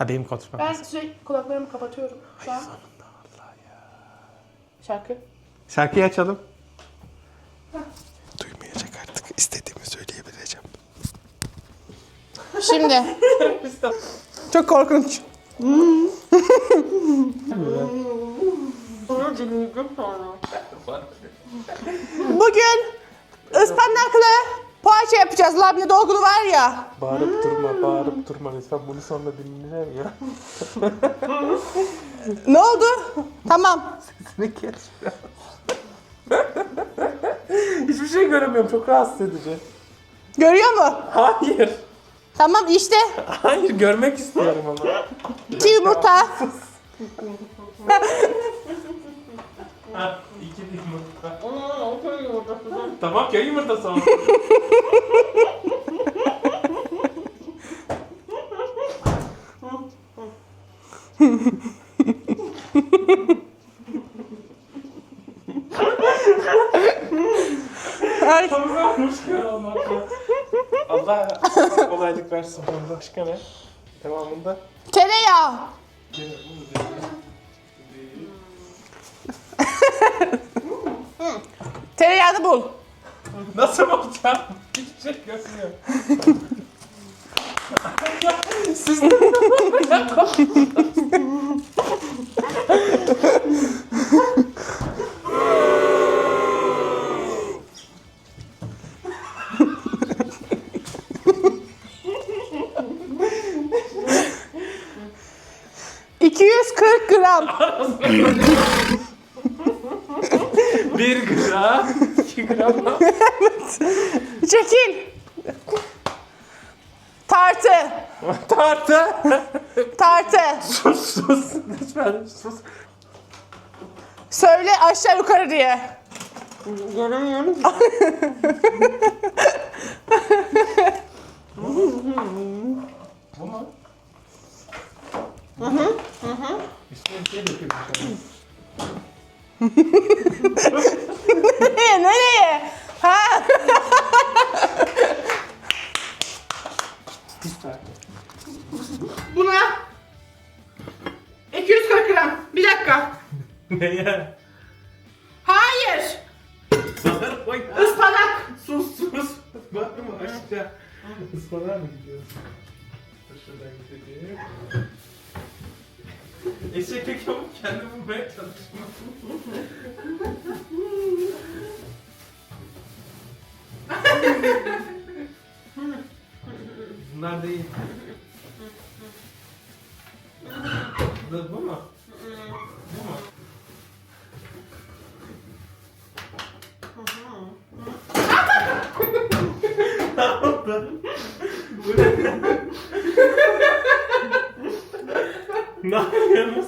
Ha benim konuşmam. Ben sürekli kulaklarımı kapatıyorum şu an. Şarkı. Şarkıyı açalım. Duymayacak artık. İstediğimi söyleyebileceğim. Şimdi. Çok korkunç. Bugün ıspanaklı poğaça yapacağız. Labne dolgulu var ya. Bağırıp durma, bağırıp durma. Lütfen bunu sonra dinler ya. Ne oldu? Tamam. Sesini kes. Hiçbir şey göremiyorum. Çok rahatsız edici. Görüyor mu? Hayır. Tamam işte. Hayır görmek istiyorum ama. İki yumurta. Ha, iki yumurta. Tamam ya yumurtası ama. Ay, Tamam ya onlar. Allah kolaylık versin. Başka ne? Devamında. tereyağı. Tereyağını bul. Nasıl bakacağım? Hiçbir şey görmüyorum. Siz ...240 gram. bir gram, iki gram. Çekil. Tartı. Tartı. Tartı. sus sus. Lütfen sus. Söyle aşağı yukarı diye. Göremiyorum. Bu mu? Hı hı. Hı hı. Üstüne bir şey dökülmüş. Nereye? Nereye? Ha? Buna Neye? Hayır. Oy. Ispanak. Sus sus. Bakma aşağı. Ispanağa mı gidiyorsun? Şuradan gidelim. Eşek yok kendi bulmaya çalışma. Bunlar değil. Bu mu? Bu mu? Ne oldu? Bu ne? ne yapıyorsunuz?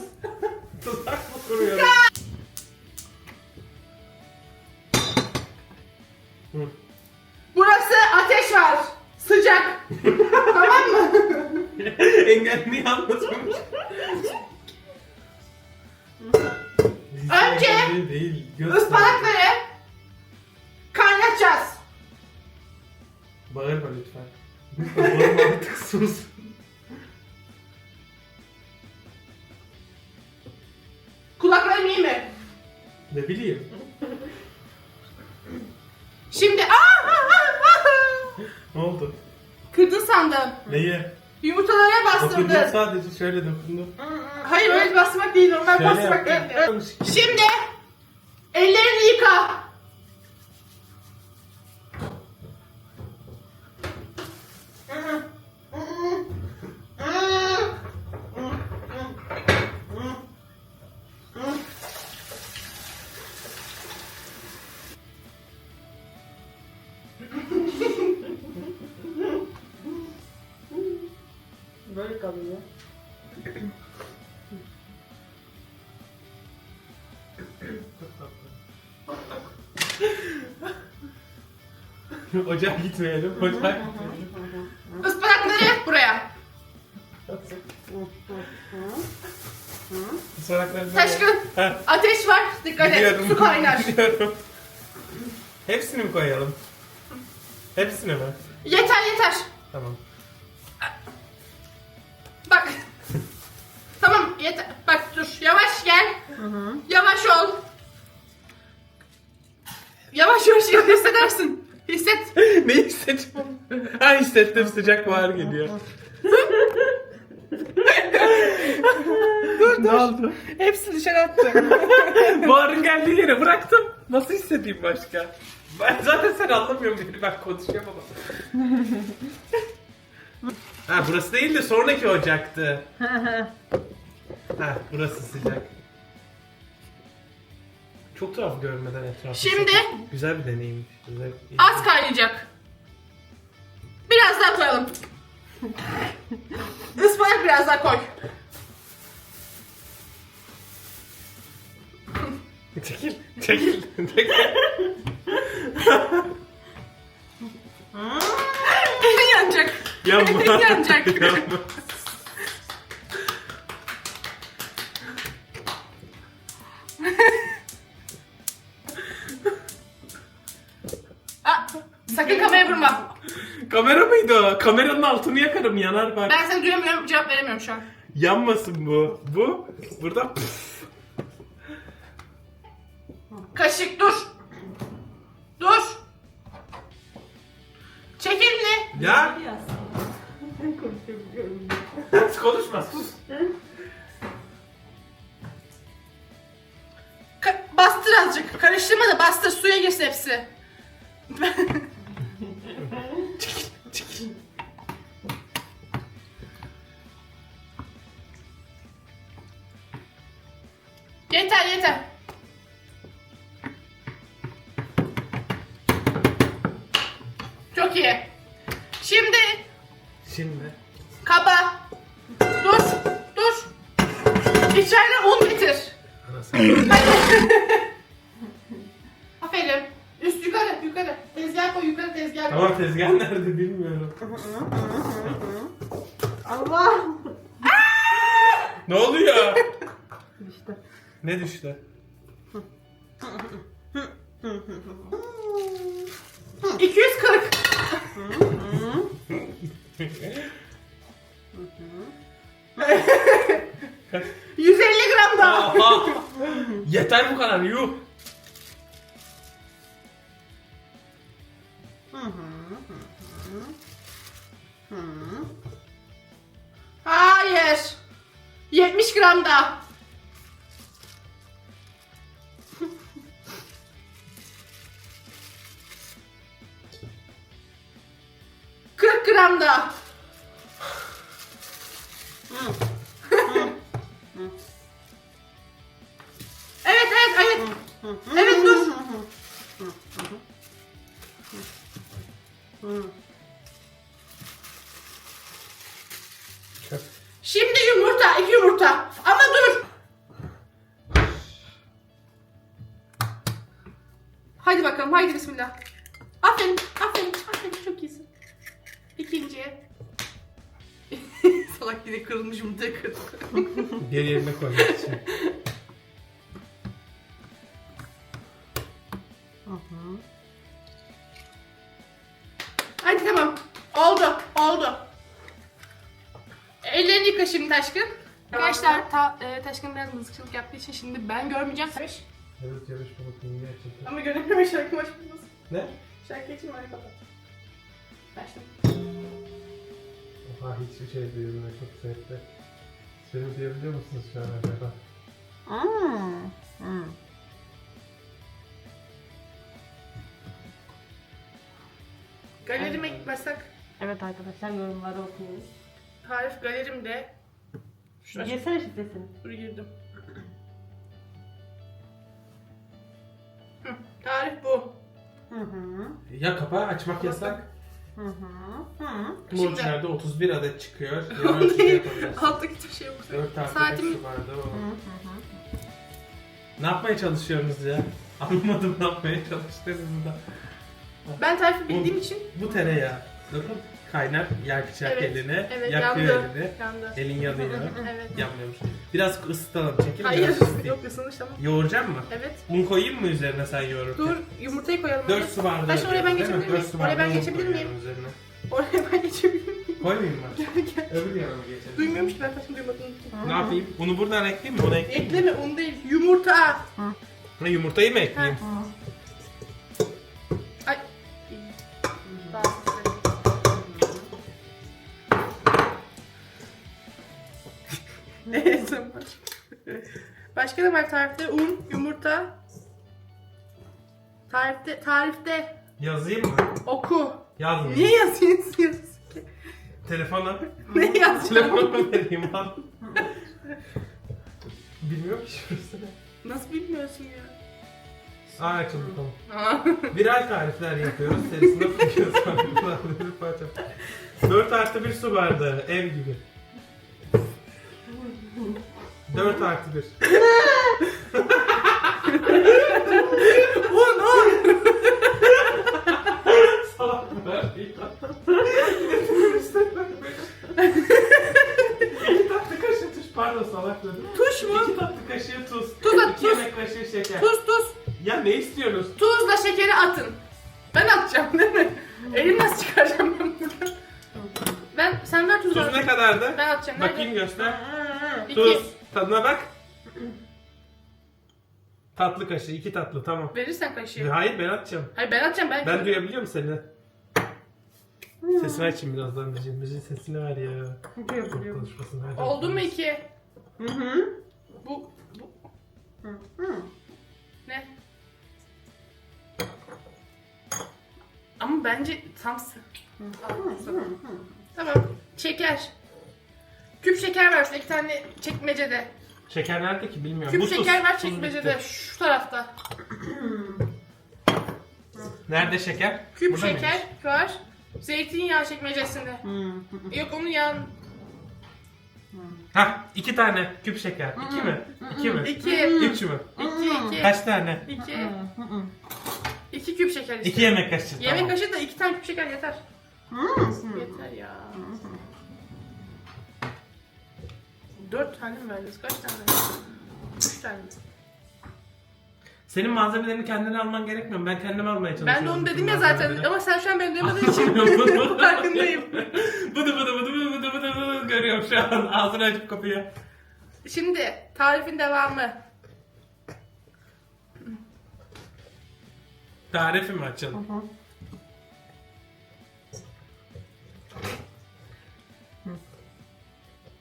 Ne bileyim. Şimdi aa, aa, aa, aa. Ne oldu? Kırdın sandım. Neyi? Yumurtalara Dokundum bastırdın. sadece şöyle dokundum. Hayır öyle bastırmak değil normal Şöyle bastırmak yaptım. değil. Şimdi ellerini yıka. Ocağa gitmeyelim, ocağa gitmeyelim. Ispanakları buraya. Ispanakları Taşkın. Heh. Ateş var. Dikkat et. Biliyorum. Su kaynar. Biliyorum. Hepsini mi koyalım? Hepsini mi? Yeter yeter. Tamam. Bak. yeter. Bak dur yavaş gel. Yavaş ol. Yavaş yavaş gel hissedersin. Hisset. ne hissettim? Ha hissettim sıcak var geliyor. dur, ne oldu? Hepsini dışarı attım. Buharın geldiği yere bıraktım. Nasıl hissedeyim başka? Ben zaten sen anlamıyorum beni ben konuşuyorum ama. ha burası değil de sonraki ocaktı. Ha burası sıcak. Çok tuhaf görmeden etrafı. Şimdi Güzel bir deneyimmiş. Güzel. az kaynayacak. Biraz daha koyalım. Ispanak biraz daha koy. Çekil, çekil, çekil. Elin yanacak. Yanma. Elin yanacak. Yanma. sakın kameraya vurma. Kamera mıydı o? Kameranın altını yakarım yanar bak. Ben seni duyamıyorum, cevap veremiyorum şu an. Yanmasın bu. Bu burada püf. Kaşık dur. Dur. Çek elini. Ya konuşma sus. Ka- bastır azıcık. Karıştırma da bastır. Suya girsin hepsi. yeter yeter. Çok iyi. Şimdi Şimdi. kaba. Dur. Dur. İçerine un getir. Anasını. Aferin. Tezgah nerede bilmiyorum. Allah. Ne oluyor? İşte. ne düştü? Hı. 240. 150 gram daha. Aha! Yeter bu kadar yuh. 70 gram daha. Kırk bismillah. Aferin, aferin, aferin. Çok iyisin. İkinci. Salak yine kırılmış yumurta kırdı. Geri yerine koymak için. Hadi tamam. Oldu, oldu. Ellerini yıka şimdi Taşkın. Arkadaşlar ta, e, Taşkın biraz mızıkçılık yaptığı için şimdi ben görmeyeceğim. Evet yarışma bakayım gerçekten. Ama göremiyorum şarkı başlamaz. Ne? Şarkı için bari kapat. Başla. Oha hiçbir şey duymuyor çok zevkli. Seni duyabiliyor musunuz şu an acaba? Hmm. Hmm. Galerime gitmezsek Evet arkadaşlar yorumları okuyoruz. tarif galerimde Şuraya Girsene şifresini. dur girdim. Ya kapağı açmak yasak. Hı hı. Hı. Şimdi- ölçülerde 31 adet çıkıyor. Yarı ölçüde yapabiliriz. Alttaki bir şey yok. 4 artı Saatim- 5 vardı o. Hı hı. Ne yapmaya çalışıyorsunuz ya? Anlamadım ne yapmaya çalıştığınızı da. Ben tarifi bildiğim için Bu tereyağı. Bakın kaynar yer bıçak Evet, eline. evet yakıyor yandı. elini. Yandı. Elin yanıyor. Evet. Yanmıyormuş. Biraz ısıtalım. Çekil Hayır biraz ısıtayım. yok ısınmış tamam. Yoğuracak mı? Evet. Un koyayım mı üzerine sen yoğururken? Dur yumurtayı koyalım. 4 hadi. su bardağı. Taşkın oraya ben değil mi? geçebilir Dört miyim? su Oraya ben un geçebilir koyuyorum miyim? Üzerine. Oraya ben geçebilir miyim? Koymayayım mı? Gel gel. Öbür yana mı geçelim? Duymuyormuş ki ben kaşım duymadığını. Ne yapayım? Unu buradan ekleyeyim mi? Onu ekleyeyim. Ekleme un değil. Yumurta. Ne yumurtayı mı ekleyeyim? Ay. Zaman? Başka ne var tarifte? Un, yumurta. Tarifte, tarifte Yazayım mı? oku. Yazmayayım. Niye yazıyorsun ki? Telefona. Ne yazacağım? Telefonumu vereyim al. Bilmiyorum ki şurası. Nasıl bilmiyorsun ya? Aa açıldı tamam. Aa. Birer tarifler yapıyoruz. Serisine bakıyoruz. Bir. 4 artı 1 su bardağı. Ev gibi. 4 artı 1. un, un. Salak ver İki tatlı kaşığı tuz. Pardon salak dedim. Tuş mu? İki tatlı kaşığı tuz. Tuz at, İki tuz. yemek kaşığı şeker. Tuz, tuz. Ya ne istiyorsunuz? Tuzla şekeri atın. Ben atacağım değil mi? Elim nasıl çıkaracağım ben buradan? Ben, sen ver tuzu. Tuz ne kadardı? Ben atacağım. Nerede? Bakayım göster. Tuz. Tadına bak. Tatlı kaşığı. iki tatlı tamam. Verirsen kaşığı. Hayır ben atacağım. Hayır ben atacağım ben. Ben duyabiliyor musun seni? Sesini açayım birazdan Müziğin. Müziğin sesini ver ya. Çok konuşmasın. hadi. Oldu mu iki? Hı hı. Bu, bu Hı hı. ne? Ama bence tam sı- Tamam. Şeker. Küp şeker şurada iki tane çekmecede. Şeker nerede ki bilmiyorum. Küp Bu tuz. şeker ver Tuz çekmecede. bitti. Şu tarafta. Nerede şeker? Küp Burada şeker mıymış? var. Zeytinyağı çekmecesinde. Hı hı. Yok onu yağın. Hah iki tane küp şeker. İki mi? İki mi? İki. Üç mü? İki, iki. Kaç tane? İki. Hı hı. İki küp şeker işte. İki yemek kaşığı. Yemek tamam. kaşığı da iki tane küp şeker yeter. Hı. Yeter ya. Dört tane mi verdiniz? Kaç tane? Üç tane. mi? Senin malzemelerini kendine alman gerekmiyor mu? Ben kendim almaya çalışıyorum. Ben de onu dedim ya zaten malzemeleri. ama sen şu an beni duymadığın için farkındayım. Bıdı bıdı bıdı bıdı bıdı bıdı bıdı görüyorum şu an. Ağzını açıp kapıyor. Şimdi tarifin devamı. Tarifi mi açalım?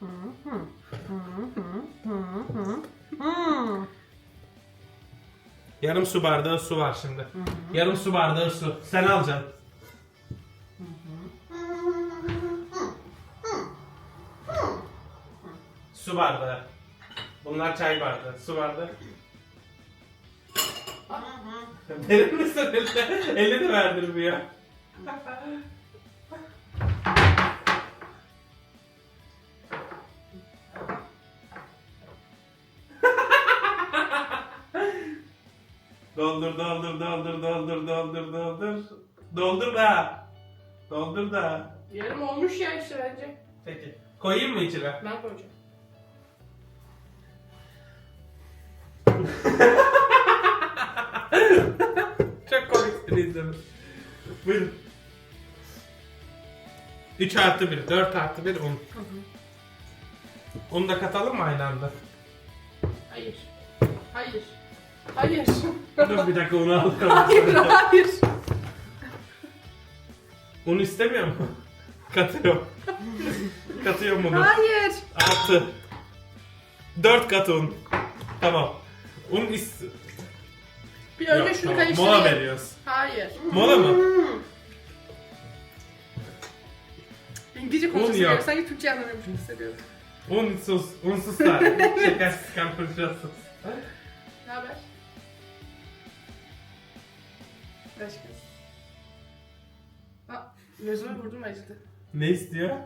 Hı hı. Yarım su bardağı su var şimdi. Yarım su bardağı su. Sen alacaksın. Su bardağı. Bunlar çay bardağı. Su bardağı. Verir misin? Eline de verdirmiyor. Doldur doldur doldur doldur doldur doldur. Doldur da. Doldur da. Yarım olmuş ya işte bence. Peki. Koyayım mı içine? Ben koyacağım. Çok komiksiniz izledim. Buyurun. 3 artı 1, 4 artı 1, 10. Onu da katalım mı aynı anda? Hayır. Hayır. Hayır. Dur bir dakika onu alalım. hayır, hayır. Onu istemiyor mu? Katıyorum. Katıyorum bunu. Hayır. 6. 4 kat un. Tamam. Un is... Bir önce Yok, şunu tamam. karıştırayım. Mola veriyoruz. Hayır. Mola mı? İngilizce konuşması yok. yok. Sanki Türkçe anlamıyormuş gibi hissediyorum. Unsuz, unsuz da. Şekersiz kampırcasız. Ne haber? Başka. Aa, gözüme vurdum acıdı. Ne istiyor?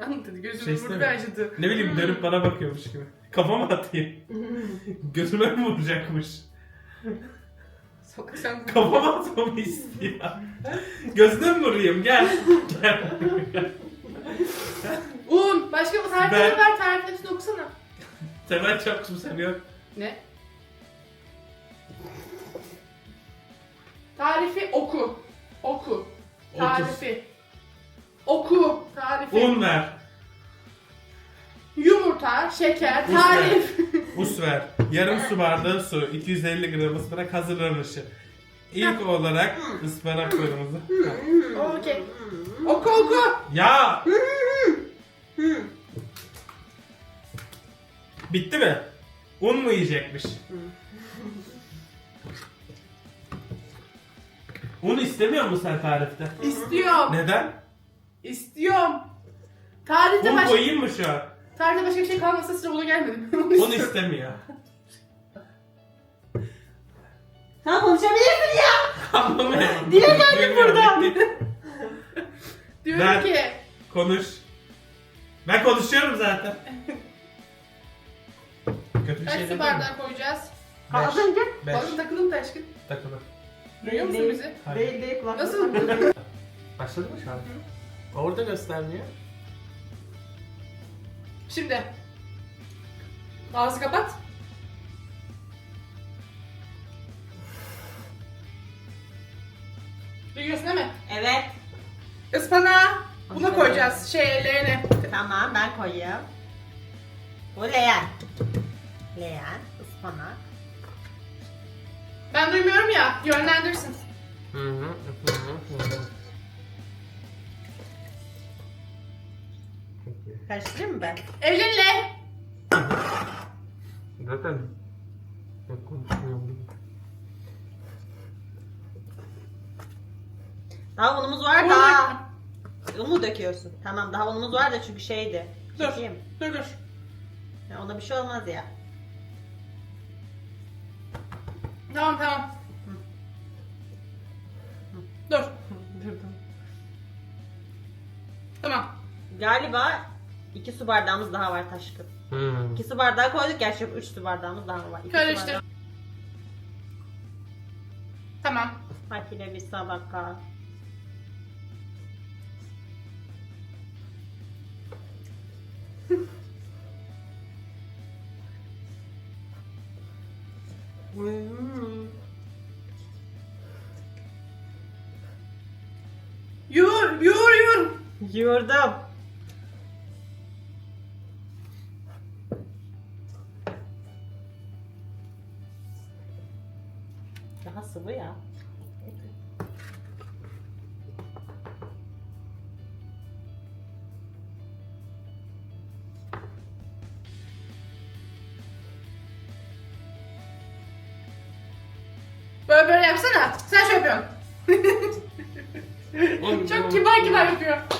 Anladın gözüme Şey vurdu ve istemiyor. acıdı. Ne bileyim dönüp bana bakıyormuş gibi. Kafama atayım. Gözüme mi vuracakmış? Sokak sen Kafama atmamı istiyor. Gözüne mi vurayım? Gel. Gel. Un. Başka bir tarifleri Ben- ver. Tariflerini okusana. Temel mu sen yok? Ne? Tarifi oku. Oku. Tarifi. Oku. Tarifi. Un ver. Yumurta, şeker, ver. tarif. Us ver. Yarım su bardağı su. 250 gram ıspanak hazırlanışı. İlk olarak ıspanaklarımızı. Okey. Oku oku. Ya! Bitti mi? Un mu yiyecekmiş? Un istemiyor musun sen tarifte? İstiyorum. Neden? İstiyorum. Tarihte Un başka, koyayım mı şu an? tarihte başka bir şey kalmasa sıra buna gelmedim. Un istemiyor. Sen konuşabilirsin ya. Anlamıyorum. Dile geldi Duymuyorum, buradan. bitti. Diyorum Ben- ki Konuş. Ben konuşuyorum zaten. Kötü bir kaç şey su dedim mi? bardağı koyacağız? Az önce. Beş. Balon takılır mı taşkın? Takılı. Duyuyor musun bizi? Değil değil kulak. Nasıl? Başladı mı şu an? Orada göstermiyor. Şimdi. Ağzı kapat. Duyuyorsun değil mi? Evet. Ispanağı buna Aferin. koyacağız. Şey leğene. Tamam ben koyayım. Bu leğen. Leğen, ıspanak. Ya. Yönlendirsin. Hı hı. hı hı, hı. Karıştırayım mı ben? Elinle. Zaten ben konuşmuyorum. Daha unumuz var daha. Un mu döküyorsun? Tamam daha unumuz var da çünkü şeydi. Dur. Çekeyim. Dur dur. Ya ona bir şey olmaz ya. Tamam tamam. Tamam. Galiba iki su bardağımız daha var Taşkın. Hı. İki su bardağı koyduk gerçi yok, üç su bardağımız daha var. İki su Karıştır. bardağı- Tamam. Makine bir sabaka. Yoğurdum. Daha sıvı ya. Böyle böyle yapsana. Sen şey yapıyorsun. Oğlum, Çok kibar kibar yapıyor.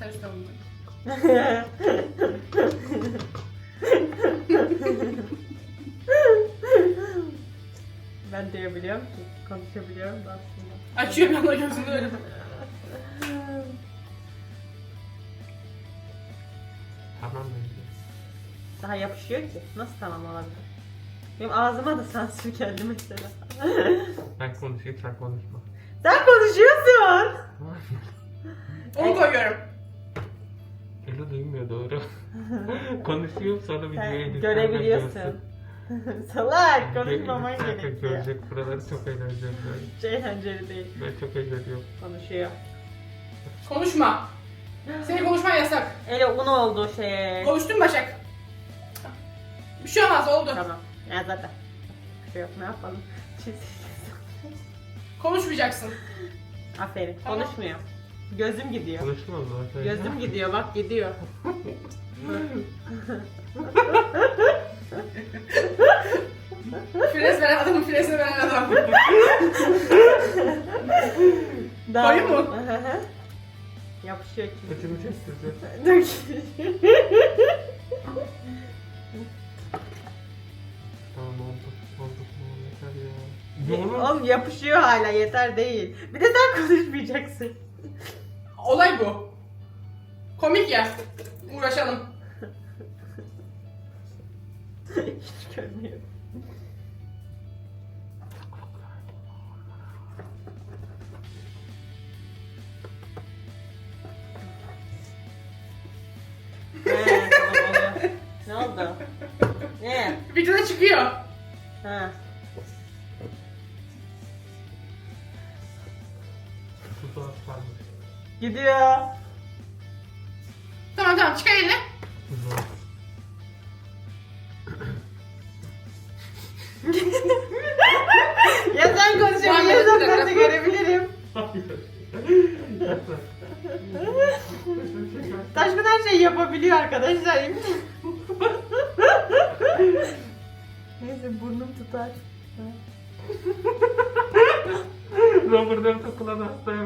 Bunu. ben diyebiliyorum ki. Konuşabiliyorum da aslında. Açıyor bir anda gözünü öyle. Tamam bence. Daha yapışıyor ki. Nasıl tamam olabilir? Benim ağzıma da sansür geldi mesela. Ben konuşayım sen konuşma. Sen konuşuyorsun. Onu koyuyorum. Öyle duymuyor doğru. Konuşuyorum sonra videoyu Sen editlerken görebiliyorsun. Salak konuşmaman gerekiyor. Görecek buraları çok eğlenceli. Hiç eğlenceli değil. Ben çok eğleniyorum. Konuşuyor. Konuşma. Senin konuşman yasak. Ele un oldu şey. Konuştun Başak. Bir şey olmaz oldu. Tamam. Ya zaten. Bir şey yok ne yapalım. Konuşmayacaksın. Aferin. Tamam. Konuşmuyor. Gözüm gidiyor. Konuşmam zaten. Gözüm gidiyor bak gidiyor. Fres veren adamın fresini veren adam. Daha-? Hı hı. Yapışıyor ki. Çektireceğim. Dur. Tamam oldu. Oldu. Tamam yeter ya. Oğlum yapışıyor hala yeter değil. Bir de sen konuşmayacaksın. Olay bu. Komik ya. Uğraşalım. Hiç görmüyorum. Ne Ne oldu? Ne? Videoda çıkıyor. Ha. Gidiyor. Tamam tamam çıkar elini. Ya sen dakika. ben de görebilirim. Taşkın her şeyi yapabiliyor arkadaşlar. Neyse burnum tutar. Robert hastaya benziyor.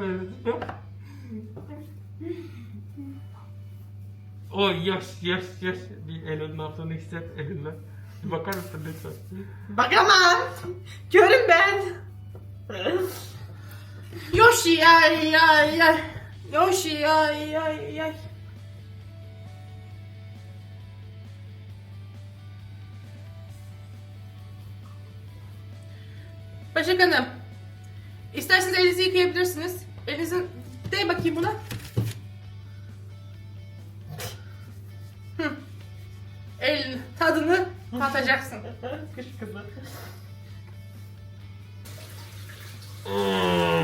O yaş yaş yaş bir yaptığını hisset elinden. Bir bakar mısın lütfen? Bakamam. Körüm ben. Yoshi ay ay ay. Yoshi ay ay ay. Başak Hanım. İsterseniz elinizi yıkayabilirsiniz. Elinizin... De bakayım buna. Tatacaksın. Kış kızı.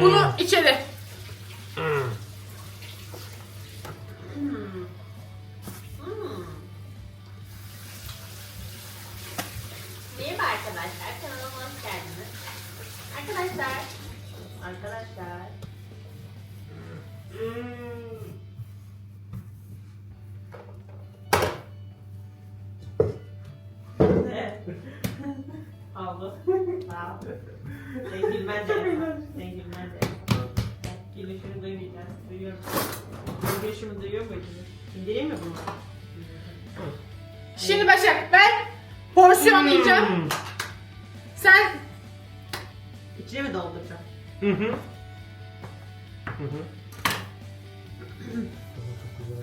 Bunu içeri. İndireyim mi bunu? Şimdi Başak ben porsiyonlayacağım. Sen İçine mi dolduracağım? Hı hı. Hı hı. Çok güzel.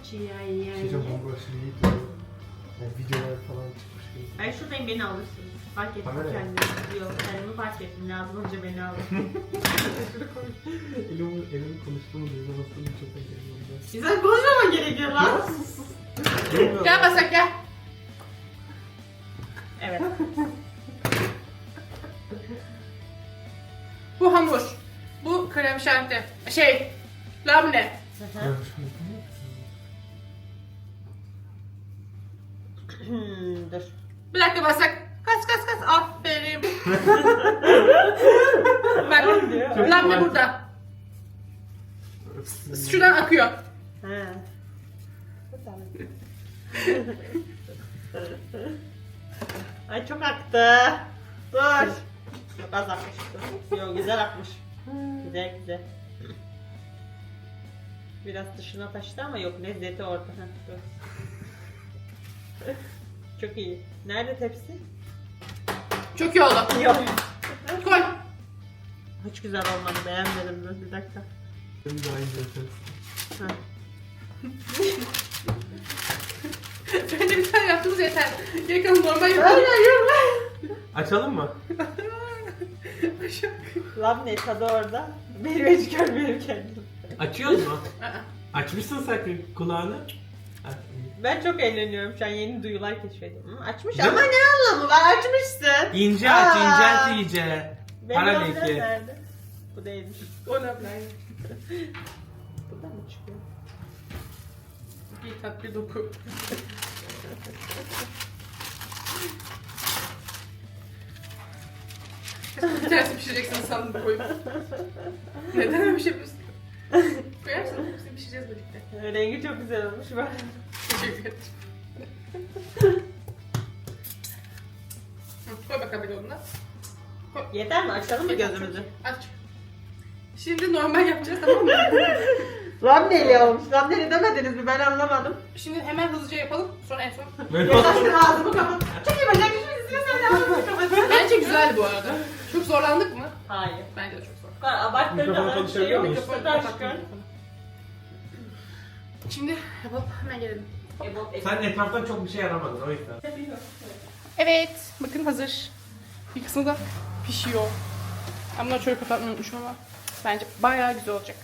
Uçuyor ay bu aşırı iyi duruyor. Yani videolar falan çıkmış gibi. Ay şuradayım beni alırsın. Fark ettim Kamera. kendimi. Yok kendimi fark ettim. Lazım önce beni al. Elim, elim konuştuğumu duymamasını çok engelliyorum Güzel konuşmaman gerekiyor lan. gel Başak gel. Evet. Bu hamur. Bu krem şanti. Şey labne. Hmm, Dur. Bir dakika Başak. Kaç kaç kaç. Aferin. Bak labne burada. Şuradan akıyor. Ha. Ay çok aktı. Dur. Çok az akmış. Yok güzel akmış. Güzel güzel. Biraz dışına taştı ama yok lezzeti orada. Çok iyi. Nerede tepsi? Çok iyi oldu. Yok. Koy. Hiç güzel olmadı. Beğenmedim dur bir dakika. Benim daha iyi zaten. Ha. Bence bir tane yaptığımız yeter. Kalan normal yapalım. Açalım mı? Lan ne tadı orada? Benim hiç görmüyorum kendim. Açıyoruz mu? Açmışsın sakın kulağını. Aç. Ben çok eğleniyorum şu an yeni duyular keşfediyorum. Açmış Değil ama mi? ne anlamı var açmışsın. İnce aç, Aa. incelt iyice. Benim Para biraz leki. nerede? Bu değilmiş. O labne. Buradan mı çıkıyor? Bir tat bir doku. Bir tanesi pişireceksin sandım koyup. Neden öyle bir şey yapıyorsun? Koyarsın hepsini pişireceğiz birlikte. Rengi çok güzel olmuş bak. Teşekkür ederim. Hı, Koy bakalım onunla. Yeter mi? Açalım mı gözümüzü? Aç. Şimdi normal yapacağız tamam mı? Ramneli olmuş. Ramneli demediniz mi? Ben anlamadım. Şimdi hemen hızlıca yapalım. Sonra en son. Yaklaşın ağzımı kapat. Çok iyi bacak düşmek istiyorsan ağzımı kapat. Bence güzel bu arada. Çok zorlandık mı? Hayır. Bence de çok zor. Abarttığın Mikrofonu kadar bir şey konuşabiliyor yok. muyuz? Mikrofonu. Şimdi yapalım hemen gelelim. Sen etraftan çok bir şey aramadın o yüzden. Evet, bakın hazır. Bir kısmı da pişiyor. Ben bunları şöyle kapatmayı unutmuşum ama bence bayağı güzel olacak.